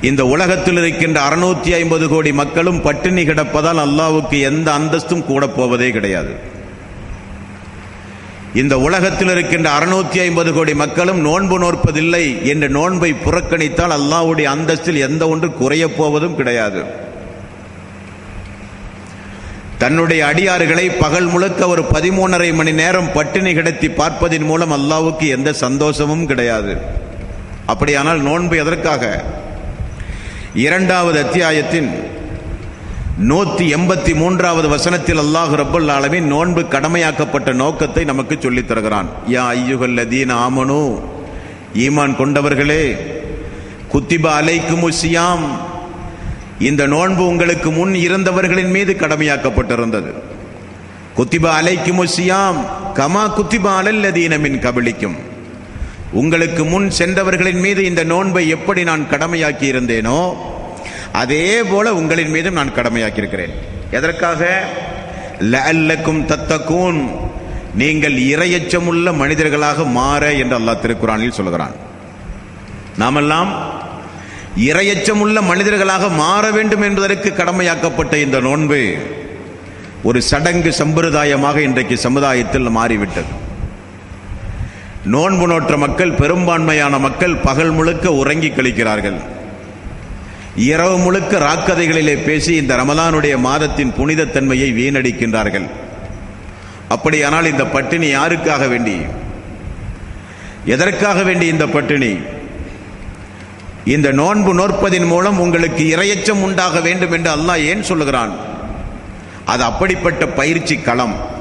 இந்த உலகத்தில் இருக்கின்ற அறுநூத்தி ஐம்பது கோடி மக்களும் பட்டினி கிடப்பதால் அல்லாவுக்கு எந்த அந்தஸ்தும் கூட போவதே கிடையாது. இந்த உலகத்தில் இருக்கின்ற அறுநூத்தி ஐம்பது கோடி மக்களும் நோன்பு நோற்பதில்லை என்ற நோன்பை புறக்கணித்தால் அல்லாவுடைய அந்தஸ்தில் எந்த ஒன்று குறையப் போவதும் கிடையாது. தன்னுடைய அடியார்களை பகல் முழுக்க ஒரு பதிமூணரை மணி நேரம் பட்டினி கிடத்தி பார்ப்பதின் மூலம் அல்லாவுக்கு எந்த சந்தோஷமும் கிடையாது. அப்படியானால் நோன்பு எதற்காக? இரண்டாவது அத்தியாயத்தின் நூத்தி எண்பத்தி மூன்றாவது வசனத்தில் அல்லாஹ் ரப்பல் அளவின் நோன்பு கடமையாக்கப்பட்ட நோக்கத்தை நமக்கு சொல்லித் தருகிறான். யா ஐயுகல்லதீன ஆமனு ஈமான் கொண்டவர்களே குத்திபா அலைக்கு முசியாம் இந்த நோன்பு உங்களுக்கு முன் இருந்தவர்களின் மீது கடமையாக்கப்பட்டிருந்தது. குத்திபா அலைக்கு முசியாம் கமா குத்திபா அலல்லதீன மின் கபலிக்கும். உங்களுக்கு முன் சென்றவர்களின் மீது இந்த நோன்பை எப்படி நான் கடமையாக்கி இருந்தேனோ அதே போல உங்களின் மீதும் நான் கடமையாக்கி இருக்கிறேன் எதற்காக? லல்லக்கும் தத்தக்கூன் நீங்கள் இரையச்சமுள்ள மனிதர்களாக மாற என்று அல்லாஹ் திருக்குறானில் சொல்கிறான் நாமெல்லாம் இரையச்சமுள்ள மனிதர்களாக மாற வேண்டும் என்பதற்கு கடமையாக்கப்பட்ட இந்த நோன்பு ஒரு சடங்கு சம்பிரதாயமாக இன்றைக்கு சமுதாயத்தில் மாறிவிட்டது. நோன்பு நோற்ற மக்கள் பெரும்பான்மையான மக்கள் பகல் முழுக்க உறங்கி கழிக்கிறார்கள். இரவு முழுக்க ராக்கதைகளிலே பேசி இந்த ரமலானுடைய மாதத்தின் புனிதத்தன்மையை வீணடிக்கின்றார்கள். அப்படியானால் இந்த பட்டினி யாருக்காக வேண்டி? எதற்காக வேண்டி இந்த பட்டினி? இந்த நோன்பு நோற்பதின் மூலம் உங்களுக்கு இரையச்சம் உண்டாக வேண்டும் என்று அல்லாஹ் ஏன் சொல்லுகிறான்? அது அப்படிப்பட்ட பயிற்சி களம்.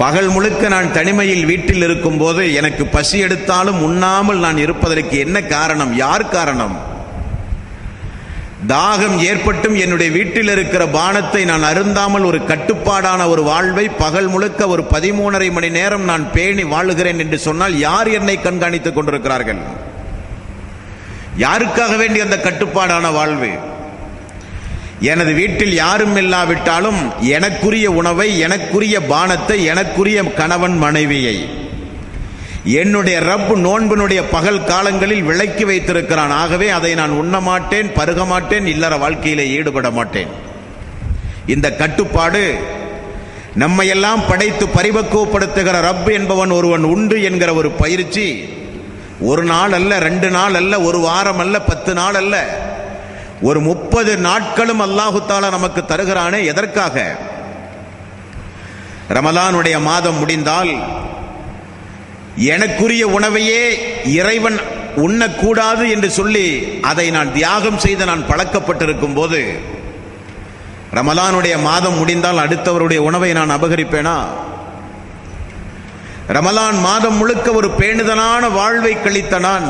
பகல் முழுக்க நான் தனிமையில் வீட்டில் இருக்கும் போது எனக்கு பசி எடுத்தாலும் உண்ணாமல் நான் இருப்பதற்கு என்ன காரணம்? யார் காரணம்? தாகம் ஏற்பட்டும் என்னுடைய வீட்டில் இருக்கிற பானத்தை நான் அருந்தாமல் ஒரு கட்டுப்பாடான ஒரு வாழ்வை பகல் முழுக்க ஒரு பதிமூணரை மணி நேரம் நான் பேணி வாழுகிறேன் என்று சொன்னால் யார் என்னை கண்காணித்துக் கொண்டிருக்கிறார்கள்? யாருக்காக வேண்டிய அந்த கட்டுப்பாடான வாழ்வு? எனது வீட்டில் யாரும் இல்லாவிட்டாலும் எனக்குரிய உணவை எனக்குரிய பானத்தை எனக்குரிய கணவன் மனைவியை. என்னுடைய ரப்பு நோன்பினுடைய பகல் காலங்களில் விலக்கி வைத்திருக்கிறான். ஆகவே அதை நான் உண்ண மாட்டேன் பருக மாட்டேன் இல்லற வாழ்க்கையிலே ஈடுபட மாட்டேன். இந்த கட்டுப்பாடு நம்மையெல்லாம் படைத்து பரிபக்குவப்படுத்துகிற ரப் என்பவன் ஒருவன் உண்டு என்கிற ஒரு பயிற்சி. ஒரு நாள் அல்ல ரெண்டு நாள் அல்ல ஒரு வாரம் அல்ல பத்து நாள் அல்ல. ஒரு முப்பது நாட்களும் அல்லாஹு தாலா நமக்கு தருகிறானே எதற்காக? ரமலானுடைய மாதம் முடிந்தால் எனக்குரிய உணவையே இறைவன் உண்ணக்கூடாது என்று சொல்லி அதை நான் தியாகம் செய்து நான் பழக்கப்பட்டிருக்கும் போது ரமலானுடைய மாதம் முடிந்தால் அடுத்தவருடைய உணவை நான் அபகரிப்பேனா? ரமலான் மாதம் முழுக்க ஒரு பேணுதலான வாழ்வை கழித்த நான்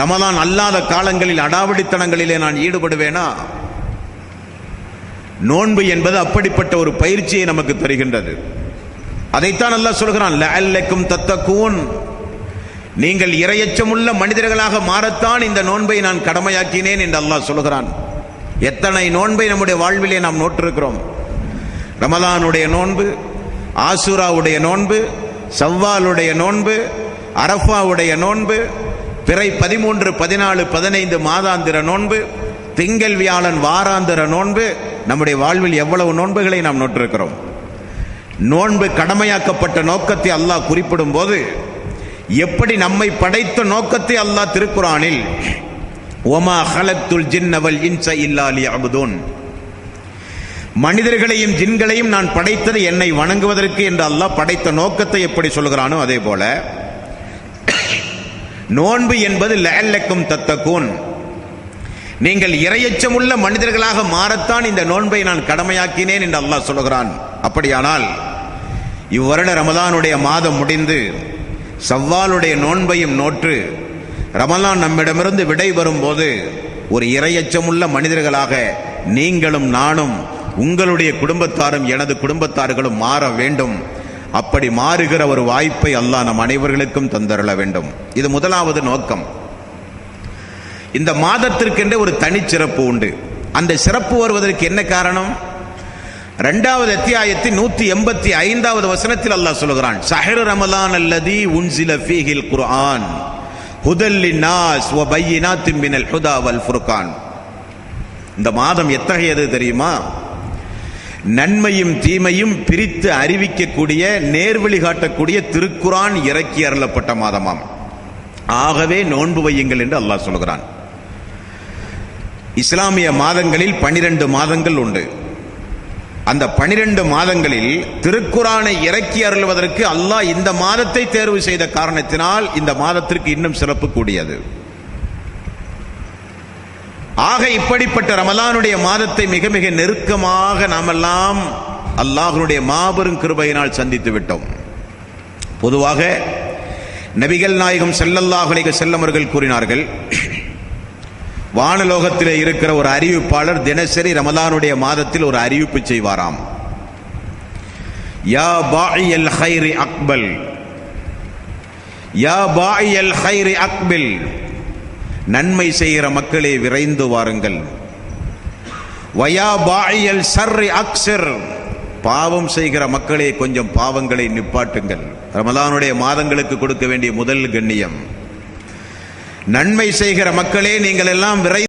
ரமதான் அல்லாத காலங்களில் அடாவடித்தனங்களிலே நான் ஈடுபடுவேனா? நோன்பு என்பது அப்படிப்பட்ட ஒரு பயிற்சியை நமக்கு தருகின்றது. அதைத்தான் அல்லாஹ் சொல்கிறான் லஅல்லக்கும் தத்தக்கூன் நீங்கள் இரையச்சமுள்ள மனிதர்களாக மாறத்தான் இந்த நோன்பை நான் கடமையாக்கினேன் என்று அல்லாஹ் சொல்கிறான். எத்தனை நோன்பை நம்முடைய வாழ்விலே நாம் நோட்டிருக்கிறோம் ரமதானுடைய நோன்பு ஆசுராவுடைய நோன்பு சவ்வாலுடைய நோன்பு அரஃபாவுடைய நோன்பு பிறை பதிமூன்று பதினாலு பதினைந்து மாதாந்திர நோன்பு திங்கள் வியாழன் வாராந்திர நோன்பு நம்முடைய வாழ்வில் எவ்வளவு நோன்புகளை நாம் நோட்டிருக்கிறோம் நோன்பு கடமையாக்கப்பட்ட நோக்கத்தை அல்லாஹ் குறிப்பிடும் போது எப்படி நம்மை படைத்த நோக்கத்தை அல்லாஹ் திருக்குறானில் ஒமா ஹலத்துல் ஜின்னவல் இன்ச இல்லாலி அபுதூன் மனிதர்களையும் ஜின்களையும் நான் படைத்தது என்னை வணங்குவதற்கு என்று அல்லாஹ் படைத்த நோக்கத்தை எப்படி சொல்கிறானோ அதே போல நோன்பு என்பது லஅல்லக்கும் தத்தக்கூன் நீங்கள் இரையச்சமுள்ள மனிதர்களாக மாறத்தான் இந்த நோன்பை நான் கடமையாக்கினேன் என்று அல்லாஹ் சொல்கிறான் அப்படியானால் இவ்வருட ரமதானுடைய மாதம் முடிந்து சவ்வாலுடைய நோன்பையும் நோற்று ரமலான் நம்மிடமிருந்து விடை வரும்போது ஒரு இரையச்சமுள்ள மனிதர்களாக நீங்களும் நானும் உங்களுடைய குடும்பத்தாரும் எனது குடும்பத்தார்களும் மாற வேண்டும். அப்படி மாறுகிற ஒரு வாய்ப்பை அல்லாஹ் நம் அனைவர்களுக்கும் தந்தருள வேண்டும். இது முதலாவது நோக்கம். இந்த மாதத்திற்கென்று ஒரு தனிச்சிறப்பு உண்டு. அந்த சிறப்பு வருவதற்கு என்ன காரணம்? இரண்டாவது அத்தியாயத்தின் நூத்தி எண்பத்தி ஐந்தாவது வசனத்தில் அல்லாஹ் சொல்கிறான் சஹர் ரமலான் அல்லதி உன்சில ஃபீஹில் குர்ஆன் ஹுதல்லி நாஸ் வ பையினாத்தின் மினல் ஹுதா வல் ஃபுர்கான். இந்த மாதம் எத்தகையது தெரியுமா? நன்மையும் தீமையும் பிரித்து அறிவிக்கக்கூடிய நேர்வழி காட்டக்கூடிய திருக்குரான் இறக்கி அருளப்பட்ட மாதமாம். ஆகவே நோன்பு வையுங்கள் என்று அல்லாஹ் சொல்கிறான். இஸ்லாமிய மாதங்களில் பனிரெண்டு மாதங்கள் உண்டு. அந்த பனிரெண்டு மாதங்களில் திருக்குரானை இறக்கி அருள்வதற்கு அல்லாஹ் இந்த மாதத்தை தேர்வு செய்த காரணத்தினால் இந்த மாதத்திற்கு இன்னும் சிறப்பு கூடியது. ஆக இப்படிப்பட்ட ரமலானுடைய மாதத்தை மிக மிக நெருக்கமாக நாமெல்லாம் அல்லாஹனுடைய மாபெரும் கிருபையினால் சந்தித்து விட்டோம். பொதுவாக நபிகள் நாயகம் ஸல்லல்லாஹு செல்லமர்கள் கூறினார்கள் வானலோகத்தில் இருக்கிற ஒரு அறிவிப்பாளர் தினசரி ரமலானுடைய மாதத்தில் ஒரு அறிவிப்பு செய்வாராம். யா எல் ஹைரி அக்பல் யா பாஇயல் ஹைரி அக்பில் நன்மை செய்கிற மக்களே விரைந்து வாருங்கள். வயா பாயல் சர்ரி அக்சர் பாவம் செய்கிற மக்களே கொஞ்சம் பாவங்களை நிப்பாட்டுங்கள். ரமலானுடைய மாதங்களுக்கு கொடுக்க வேண்டிய முதல் கண்ணியம். நன்மை செய்கிற மக்களே நீங்கள் எல்லாம் விரை